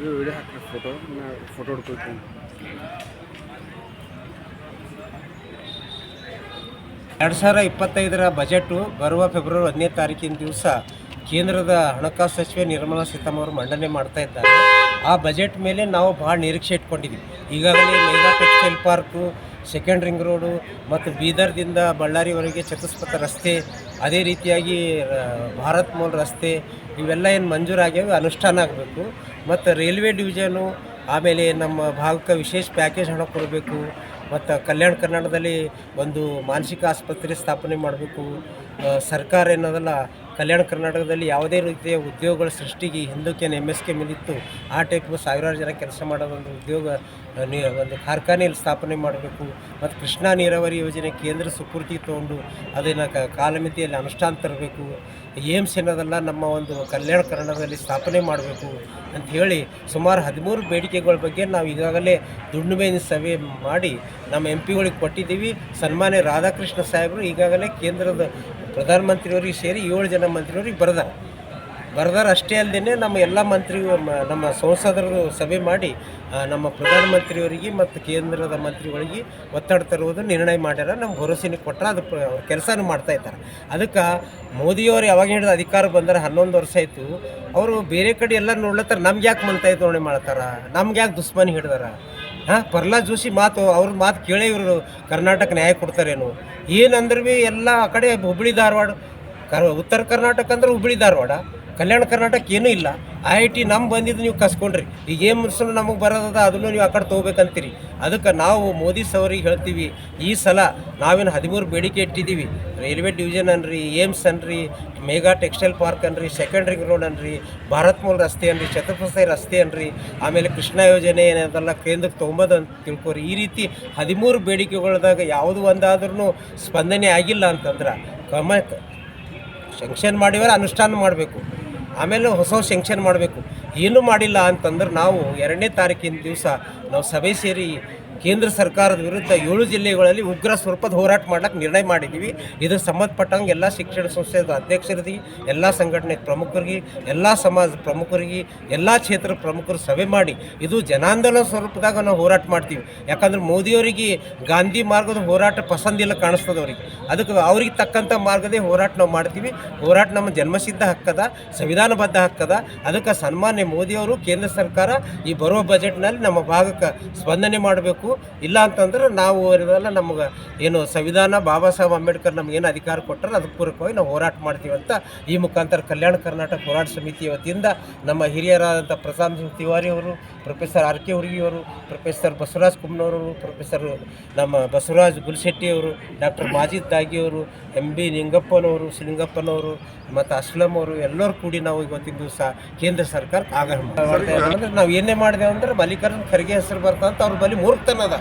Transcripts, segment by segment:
ಇದು ವಿಡಿಯೋ ಹಾಕ್ರಿ photo photo ಹೊಡ್ಕೊಳ್ತೀನಿ. ಎರಡು ಸಾವಿರ ಇಪ್ಪತ್ತೈದರ ಬಜೆಟ್ಟು ಬರುವ ಫೆಬ್ರವರಿ ಹದಿನೈದು ತಾರೀಕಿನ ದಿವಸ ಕೇಂದ್ರದ ಹಣಕಾಸು ಸಚಿವೆ ನಿರ್ಮಲಾ ಸೀತಾರಾಮನ್ ಮಂಡನೆ ಮಾಡ್ತಾ ಇದ್ದಾರೆ. ಆ ಬಜೆಟ್ ಮೇಲೆ ನಾವು ಭಾಳ ನಿರೀಕ್ಷೆ ಇಟ್ಕೊಂಡಿದ್ವಿ. ಈಗಾಗಲೇ mega textile park second ring road ಮತ್ತು ಬೀದರ್ದಿಂದ ಬಳ್ಳಾರಿವರೆಗೆ ಚತುಷ್ಪಥ ರಸ್ತೆ, ಅದೇ ರೀತಿಯಾಗಿ ಭಾರತ್ ಮೋಲ್ ರಸ್ತೆ ಇವೆಲ್ಲ ಏನು ಮಂಜೂರಾಗ್ಯಾವ ಅನುಷ್ಠಾನ ಆಗಬೇಕು. ಮತ್ತು ರೈಲ್ವೆ ಡಿವಿಷನು ಆಮೇಲೆ ನಮ್ಮ ಭಾಗಕ್ಕೆ ವಿಶೇಷ ಪ್ಯಾಕೇಜ್ ಹಣ ಕೊಡಬೇಕು. ಮತ್ತು ಕಲ್ಯಾಣ ಕರ್ನಾಟಕದಲ್ಲಿ ಒಂದು ಮಾನಸಿಕ ಆಸ್ಪತ್ರೆ ಸ್ಥಾಪನೆ ಮಾಡಬೇಕು. ಸರ್ಕಾರ ಏನದಲ್ಲ ಕಲ್ಯಾಣ ಕರ್ನಾಟಕದಲ್ಲಿ ಯಾವುದೇ ರೀತಿಯ ಉದ್ಯೋಗಗಳ ಸೃಷ್ಟಿಗೆ ಹಿಂದಕ್ಕೆ ಎಂ ಎಸ್ ಕೆ ಮಿಲಿತ್ತು. ಆ ಟೈಪ್ ಸಾವಿರಾರು ಜನ ಕೆಲಸ ಮಾಡೋ ಒಂದು ಉದ್ಯೋಗ ಒಂದು ಕಾರ್ಖಾನೆಯಲ್ಲಿ ಸ್ಥಾಪನೆ ಮಾಡಬೇಕು. ಮತ್ತು ಕೃಷ್ಣಾ ನೀರಾವರಿ ಯೋಜನೆ ಕೇಂದ್ರ ಸುಪೂರ್ತಿ ತೊಗೊಂಡು ಅದನ್ನು ಕಾಲಮಿತಿಯಲ್ಲಿ ಅನುಷ್ಠಾನ ತರಬೇಕು. ಏಮ್ಸ್ ಏನದಲ್ಲ ನಮ್ಮ ಒಂದು ಕಲ್ಯಾಣ ಕರ್ನಾಟಕದಲ್ಲಿ ಸ್ಥಾಪನೆ ಮಾಡಬೇಕು ಅಂತ ಹೇಳಿ ಸುಮಾರು ಹದಿಮೂರು ಬೇಡಿಕೆಗಳ ಬಗ್ಗೆ ನಾವು ಈಗಾಗಲೇ ದುಂಡುಮೇನ ಸಭೆ ಮಾಡಿ ನಮ್ಮ ಎಂ ಪಿಗಳಿಗೆ ಕೊಟ್ಟಿದ್ದೀವಿ. ಸನ್ಮಾನ್ಯ ರಾಧಾಕೃಷ್ಣ ಸಾಹೇಬರು ಈಗಾಗಲೇ ಕೇಂದ್ರದ ಪ್ರಧಾನಮಂತ್ರಿಯವರಿಗೆ ಸೇರಿ ಏಳು ಜನ ಮಂತ್ರಿಯವ್ರಿಗೆ ಬರೆದಾರೆ. ಬರೆದಾರ ಅಷ್ಟೇ ಅಲ್ಲದೆ ನಮ್ಮ ಎಲ್ಲ ಮಂತ್ರಿ ನಮ್ಮ ಸಂಸದರು ಸಭೆ ಮಾಡಿ ನಮ್ಮ ಪ್ರಧಾನಮಂತ್ರಿಯವರಿಗೆ ಮತ್ತು ಕೇಂದ್ರದ ಮಂತ್ರಿಗಳಿಗೆ ಒತ್ತಡ ತರುವುದು ನಿರ್ಣಯ ಮಾಡ್ಯಾರ. ನಮ್ಮ ಭರವಸೆನ ಕೊಟ್ಟರೆ ಅದು ಕೆಲಸನೂ ಮಾಡ್ತಾ ಇದ್ದಾರೆ. ಅದಕ್ಕೆ ಮೋದಿಯವರು ಯಾವಾಗ ಹಿಡಿದು ಅಧಿಕಾರ ಬಂದರೆ ಹನ್ನೊಂದು ವರ್ಷ ಆಯಿತು. ಅವರು ಬೇರೆ ಕಡೆ ಎಲ್ಲ ನೋಡ್ಲತ್ತಾರ. ನಮ್ಗೆ ಯಾಕೆ ಮಲ್ತಾಯಿ ಧೋರಣೆ ಮಾಡ್ತಾರೆ? ನಮ್ಗೆ ಯಾಕೆ ದುಶ್ಮನಿ ಹಿಡ್ದಾರ? ಹಾಂ ಪ್ರಹ್ಲಾದ್ ಜೋಶಿ ಮಾತು, ಅವ್ರ ಮಾತು ಕೇಳೇ ಇವರು ಕರ್ನಾಟಕ ನ್ಯಾಯ ಕೊಡ್ತಾರೇನು. ಏನಂದ್ರೆ ಭೀ ಎಲ್ಲ ಆ ಕಡೆ ಹುಬ್ಬಳ್ಳಿ ಧಾರವಾಡ, ಕರ್, ಉತ್ತರ ಕರ್ನಾಟಕ ಅಂದ್ರೆ ಹುಬ್ಬಳ್ಳಿ ಧಾರವಾಡ. ಕಲ್ಯಾಣ ಕರ್ನಾಟಕ ಏನೂ ಇಲ್ಲ. ಐ ಐ ಟಿ ನಮ್ಮ ಬಂದಿದ್ದು ನೀವು ಕಸ್ಕೊಂಡ್ರಿ. ಈಗ ಏನು ಮುನ್ಸಲು ನಮಗೆ ಬರೋದದ, ಅದನ್ನು ನೀವು ಆ ಕಡೆ ತೊಗೋಬೇಕಂತೀರಿ. ಅದಕ್ಕೆ ನಾವು ಮೋದಿ ಸವರಿಗೆ ಹೇಳ್ತೀವಿ, ಈ ಸಲ ನಾವೇನು ಹದಿಮೂರು ಬೇಡಿಕೆ ಇಟ್ಟಿದ್ದೀವಿ. ರೈಲ್ವೆ ಡಿವಿಷನ್ ಅನ್ರಿ, ಏಮ್ಸ್ ಅನ್ರಿ ಮೇಘಾ ಟೆಕ್ಸ್ಟೈಲ್ ಪಾರ್ಕ್ ಅನ್ರಿ ಸೆಕೆಂಡ್ ರಿಂಗ್ ರೋಡ್ ಅನ್ರಿ, ಭಾರತ್ ಮೂಲ ರಸ್ತೆ ಅನ್ರಿ, ಛತ್ರಪತಿ ರಸ್ತೆ ಅನ್ರಿ, ಆಮೇಲೆ ಕೃಷ್ಣ ಯೋಜನೆ ಏನದಲ್ಲ ಕೇಂದ್ರಕ್ಕೆ ತೊಗೊಂಬೋದು ಅಂತ ತಿಳ್ಕೊರಿ. ಈ ರೀತಿ ಹದಿಮೂರು ಬೇಡಿಕೆಗಳದಾಗ ಯಾವುದು ಒಂದಾದ್ರೂ ಸ್ಪಂದನೆ ಆಗಿಲ್ಲ ಅಂತಂದ್ರೆ ಕಮ ಸಂಕ್ಷನ್ ಮಾಡಿವರೆ ಅನುಷ್ಠಾನ ಮಾಡಬೇಕು. ಆಮೇಲೆ ಹೊಸ ಸೆಂಕ್ಷನ್ ಮಾಡಬೇಕು. ಏನು ಮಾಡಿಲ್ಲ ಅಂತಂದ್ರೆ ನಾವು ಎರಡನೇ ತಾರೀಕಿನ ದಿವಸ ನಾವು ಸಭೆ ಸೇರಿ ಕೇಂದ್ರ ಸರ್ಕಾರದ ವಿರುದ್ಧ ಏಳು ಜಿಲ್ಲೆಗಳಲ್ಲಿ ಉಗ್ರ ಸ್ವರೂಪದ ಹೋರಾಟ ಮಾಡಕ್ಕೆ ನಿರ್ಣಯ ಮಾಡಿದ್ದೀವಿ ಇದು ಸಂಬಂಧಪಟ್ಟಂಗೆ ಎಲ್ಲ ಶಿಕ್ಷಣ ಸಂಸ್ಥೆದ ಅಧ್ಯಕ್ಷರಿಗೆ, ಎಲ್ಲ ಸಂಘಟನೆ ಪ್ರಮುಖರಿಗೆ, ಎಲ್ಲ ಸಮಾಜ ಪ್ರಮುಖರಿಗೆ, ಎಲ್ಲ ಕ್ಷೇತ್ರ ಪ್ರಮುಖರು ಸಭೆ ಮಾಡಿ ಇದು ಜನಾಂದೋಲನ ಸ್ವರೂಪದಾಗ ನಾವು ಹೋರಾಟ ಮಾಡ್ತೀವಿ. ಯಾಕಂದ್ರೆ ಮೋದಿಯವರಿಗೆ ಗಾಂಧಿ ಮಾರ್ಗದ ಹೋರಾಟ ಪಸಂದಿಲ್ಲ ಕಾಣಿಸ್ತದೆ ಅವ್ರಿಗೆ. ಅದಕ್ಕೆ ಅವ್ರಿಗೆ ತಕ್ಕಂಥ ಮಾರ್ಗದೇ ಹೋರಾಟ ನಾವು ಮಾಡ್ತೀವಿ. ಹೋರಾಟ ನಮ್ಮ ಜನ್ಮಸಿದ್ಧ ಹಕ್ಕದ ಸಂವಿಧಾನಬದ್ಧ ಹಕ್ಕದ ಅದಕ್ಕೆ ಸನ್ಮಾನ್ಯ ಮೋದಿಯವರು ಕೇಂದ್ರ ಸರ್ಕಾರ ಈ ಬರುವ ಬಜೆಟ್ನಲ್ಲಿ ನಮ್ಮ ಭಾಗಕ್ಕೆ ಸ್ಪಂದನೆ ಮಾಡಬೇಕು. ಇಲ್ಲ ಅಂತಂದ್ರೆ ನಾವು ಎಲ್ಲ ನಮ್ಗೆ ಏನು ಸಂವಿಧಾನ, ಬಾಬಾ ಸಾಹೇಬ್ ಅಂಬೇಡ್ಕರ್ ನಮ್ಗೆ ಏನು ಅಧಿಕಾರ ಕೊಟ್ಟರೆ ಅದಕ್ಕೆ ಪೂರಕವಾಗಿ ನಾವು ಹೋರಾಟ ಮಾಡ್ತೀವಿ ಅಂತ ಈ ಮುಖಾಂತರ ಕಲ್ಯಾಣ ಕರ್ನಾಟಕ ಹೋರಾಟ ಸಮಿತಿ ವತಿಯಿಂದ ನಮ್ಮ ಹಿರಿಯರಾದಂಥ ಪ್ರಶಾಂತ್ ಸಿಂಗ್ ತಿವಾರಿ ಅವರು ಪ್ರೊಫೆಸರ್ ಆರ್ ಕೆ ಹುಡುಗಿಯವರು ಪ್ರೊಫೆಸರ್ ಬಸವರಾಜ್ ಕುಮ್ನವರು ಪ್ರೊಫೆಸರ್ ನಮ್ಮ ಬಸವರಾಜ್ ಗುಲ್ಶೆಟ್ಟಿ ಅವರು ಡಾಕ್ಟರ್ ಮಾಜಿದ್ ದಾಗಿಯವರು ಎಂ ಬಿ ನಿಂಗಪ್ಪನವರು ಶ್ರೀಲಿಂಗಪ್ಪನವರು ಮತ್ತು ಅಸ್ಲಂ ಅವರು ಎಲ್ಲರೂ ಕೂಡಿ ನಾವು ಇವತ್ತಿನ ದಿವಸ ಕೇಂದ್ರ ಸರ್ಕಾರಕ್ಕೆ ಆಗ್ರಹ ಮಾಡ್ತಾ. ಅಂದ್ರೆ ನಾವು ಏನೇ ಮಾಡಿದೆವು ಅಂದ್ರೆ ಮಲ್ಲಿಕಾರ್ಜುನ್ ಖರ್ಗೆ ಹೆಸರು ಬರ್ತಂತ ಅವ್ರ ಬಲಿ ಮೂರ್ತನ ಅದ.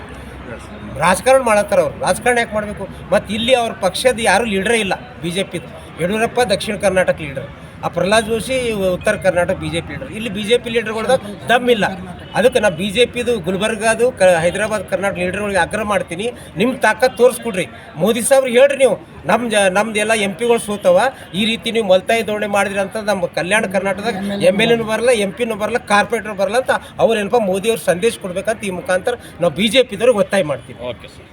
ರಾಜಕಾರಣ ಮಾಡತ್ತಾರ ಅವ್ರು. ರಾಜಕಾರಣ ಯಾಕೆ ಮಾಡಬೇಕು? ಮತ್ತು ಇಲ್ಲಿ ಅವ್ರ ಪಕ್ಷದ ಯಾರೂ ಲೀಡ್ರೇ ಇಲ್ಲ. ಬಿ ಜೆ ಪಿದು ಯಡಿಯೂರಪ್ಪ ದಕ್ಷಿಣ ಕರ್ನಾಟಕ ಲೀಡರ್ ಆ ಪ್ರಹ್ಲಾದ್ ಜೋಶಿ, ಉತ್ತರ Karnataka B J P leader ಇಲ್ಲಿ ಬಿ ಜೆ ಪಿ ಲೀಡರ್ಗಳ್ದಾಗ ದಮ್ ಇಲ್ಲ. ಅದಕ್ಕೆ ನಾ ಬಿ ಜೆ ಪಿದು ಗುಲ್ಬರ್ಗಾದು ಕ, ಹೈದರಾಬಾದ್ ಕರ್ನಾಟಕ ಲೀಡರ್ಗಳಿಗೆ ಆಗ್ರಹ ಮಾಡ್ತೀನಿ. ನಿಮ್ಮ ತಾಕತ್ ತೋರಿಸ್ಕೊಡ್ರಿ. ಮೋದಿ ಸಾಹ್ ಹೇಳ್ರಿ ನೀವು ನಮ್ಮ ಜ ನಮ್ದು ಎಲ್ಲ ಎಂ ಪಿಗಳು ಸೋತವ, ಈ ರೀತಿ ನೀವು ಮಲ್ತಾಯಿ ಧೋರಣೆ ಮಾಡಿದ್ರಿ ಅಂತ ನಮ್ಮ ಕಲ್ಯಾಣ ಕರ್ನಾಟಕದಾಗ ಎಂ ಎಲ್ ಎನೂ ಬರಲ್ಲ, ಎಂ ಪಿನೂ ಬರಲ್ಲ ಕಾರ್ಪೊರೇಟರ್ ಬರಲ್ಲ ಅಂತ ಅವ್ರು ಏನಪ್ಪ ಮೋದಿ ಅವ್ರು ಸಂದೇಶ ಕೊಡ್ಬೇಕಂತ ಈ ಮುಖಾಂತರ ನಾವು ಬಿ ಜೆ ಪಿದವ್ರಿಗೆ ಒತ್ತಾಯ ಮಾಡ್ತೀವಿ. Okay sir